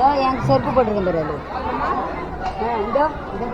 இதோ எனக்கு செருப்பு போட்டிருக்கேன் பிறகு அது. ஆ இதோ இந்த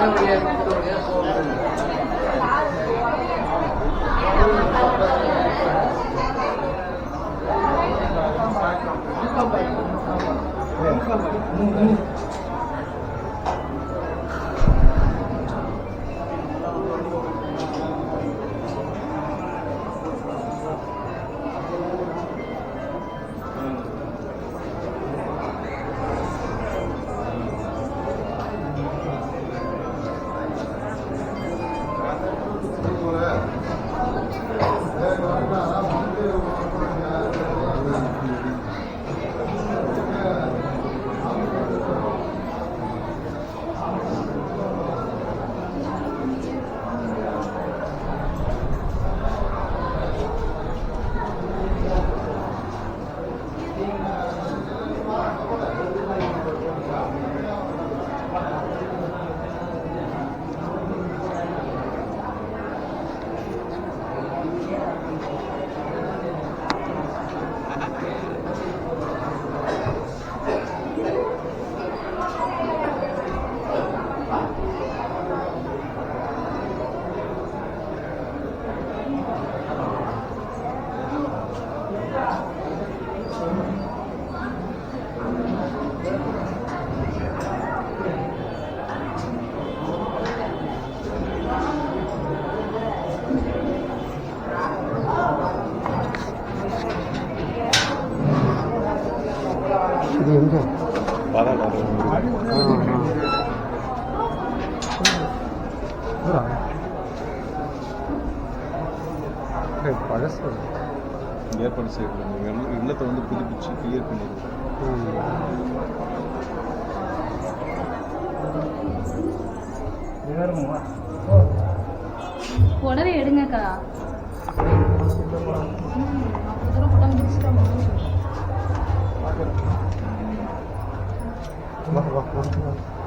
பாங்க இது பழசு ஏற்பாடு செய்யப்படுறாங்க இல்லத்தை வந்து புதுப்பிச்சு கிளியர் பண்ணிடுவோம் புடவை எடுங்கக்கா ம், அப்போ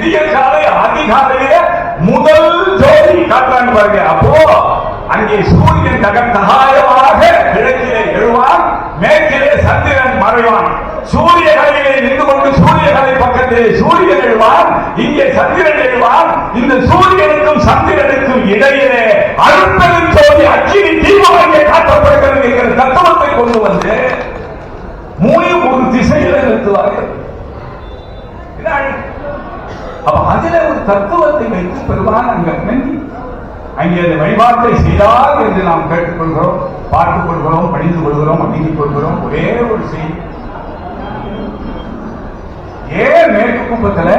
விடிய காலை அதிகாலையில முதல் ஜோதி காட்டுறாங்க பாருங்க. அப்போ அங்கே சூரியன் தகத்தகாயமாக கிழக்கிலே எழுவான் மேற்கிலே சந்திரன் மறைவான். சூரிய கலையிலே நின்று கொண்டு சூரிய கலை பக்கத்திலே சூரியன் எழுவான் இங்கே சந்திரன் எழுவான். இந்த சூரியனுக்கும் சந்திரனுக்கும் இடையிலே அருட்பெரும் ஜோதி அச்சினி தீபமாக காட்டப்படுகிறது என்கிற தத்துவத்தை கொண்டு வந்து மூணு ஒரு திசையில் நிறுத்துவார்கள். அப்ப அதுல ஒரு தத்துவத்தை வைத்து பெருமான் அங்க நன்றி அங்கே அந்த வழிபாட்டை செய்தார் என்று நாம் கேட்டுக்கொள்கிறோம் பார்த்துக் கொள்கிறோம் படிந்து கொள்கிறோம் அணுகிக் கொள்கிறோம் ஒரே ஒரு செய்தி. ஏன் மேற்கு கும்பத்துல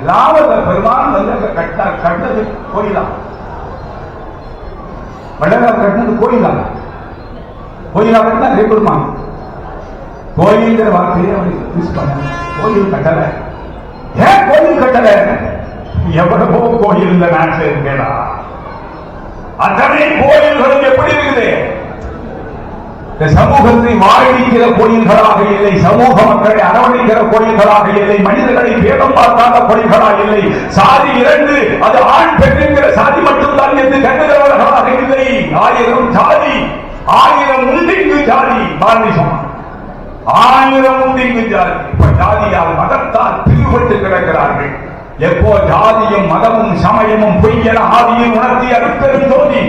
எல்லாவது பெருமான் வந்து அங்க கட்ட கட்டது கோயிலாம் வள்ளலார் கட்டினது கோயிலாம் கோயிலா கட்டினா பெருமான். கோயில்ங்கிற வார்த்தையை அவனுக்கு யூஸ் பண்ண கோயில் கட்டல. ஏன் கோயில் கட்டல? எவ்வளவோ கோயில் இந்த நாட்டில் இருக்கேடா அத்தனை கோயில்களும் எப்படி இருக்குது? இந்த சமூகத்தை வாழ்விக்கிற கோயில்களாக இல்லை சமூக மக்களை அரவணைக்கிற கோயில்களாக இல்லை மனிதர்களை பேதம் பார்க்காத கோயில்களாக இல்லை சாதி இரண்டு அது ஆண் பெண் என்கிற சாதி மட்டும்தான் என்று கண்டுகிறவர்களாக இல்லை ஆயிரம் சாதி ஆயிரம் உண்டிங்கு சாதி. பாரதி சொன்னார் ஆயிரமும் நீங்குகிறார்கள் இப்ப ஜாதியால் மதத்தால் பிரிவுபட்டு கிடக்கிறார்கள். எப்போ ஜாதியும் மதமும் சமயமும் பொய்யென ஆதியில் உணர்த்தி அருட்பெரும் ஜோதி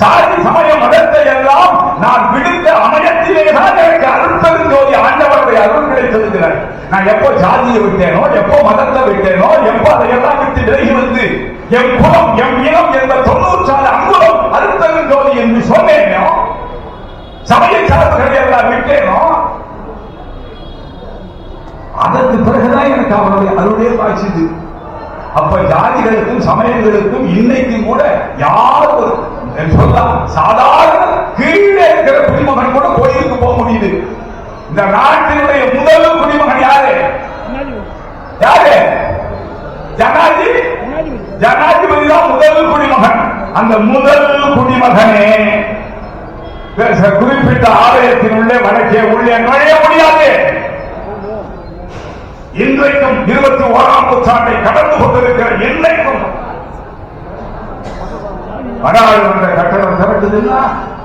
சாதி சமய மதத்தை எல்லாம் நான் விடுத்த அமயத்திலே தான் எனக்கு அருட்பெரும் ஜோதி ஆண்டவருடைய அருள் கிடைத்திருக்கிறார் நான் எப்போ ஜாதியை விட்டேனோ எப்போ மதத்தை விட்டேனோ எப்போ அதையெல்லாம் விட்டு விலகி வந்து என் குலம் என் இனம் என்ற தொண்ணூற்றாறு அங்குலம் அருட்பெரும் ஜோதி என்று சொன்னேனோ சமய சார்புகளை எல்லாம் விட்டேனோ அதற்கு பிறகுதான் எனக்கு அவருடைய அருளே பாய்ச்சிது. அப்ப ஜாதிகளுக்கும் சமயங்களுக்கும் இன்னைக்கும் கூட யார் ஒரு சொல்லலாம் சாதாரண கீழே இருக்கிற குடிமகன் கூட கோயிலுக்கு போக முடியுது. இந்த நாட்டினுடைய முதல் குடிமகன் யாரு? யாரு? ஜனாதி? ஜனாதிபதி தான் முதல் குடிமகன். அந்த முதல் குடிமகனே. குறிப்பிட்ட ஆலயத்தின் உள்ளே வடக்கே உள்ளே நுழைய முடியாது. இன்றைக்கும் இருபத்தி ஓராம் நூற்றாண்டை கடந்து கொண்டிருக்கிற இன்றைக்கும் பாராளுமன்ற கட்டணம் திறக்குதுன்னா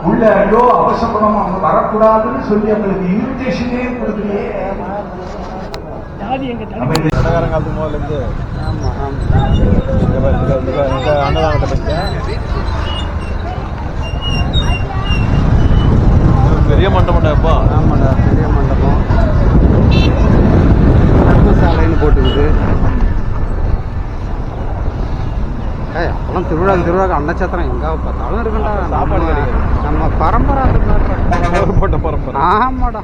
உள்ள ஐயோ அவசரம் அவங்க வரக்கூடாதுன்னு சொல்லி அவங்களுக்கு இன்விடேஷனே கொடுக்கலையே. கடகாரங்காலத்து முதல்ல இருந்து அன்னதானத்தை பத்தி. இது பெரிய மண்டபம் அப்பா ஆமாடா. ஏய் அப்பெல்லாம் திருவிழா திருவிழா அன்னச்சத்திரம் எங்க பார்த்தாலும் இருக்குண்டா சாப்பாடு நம்ம பரம்பரை. போட்ட பரம்பரை. ஆமாடா.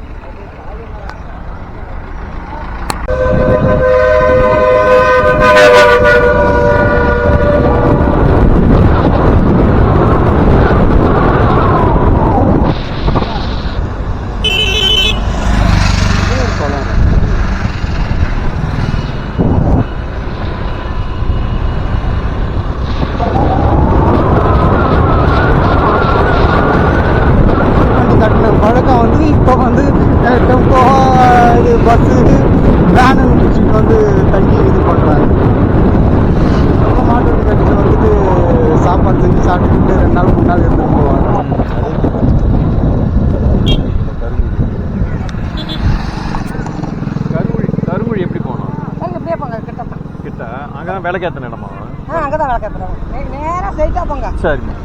விளக்கேத்தன இடமா? ஆ அங்கதான் விளக்க போறோம் நேரா ஸ்ட்ரைட்டா போங்க. சரிம்மா.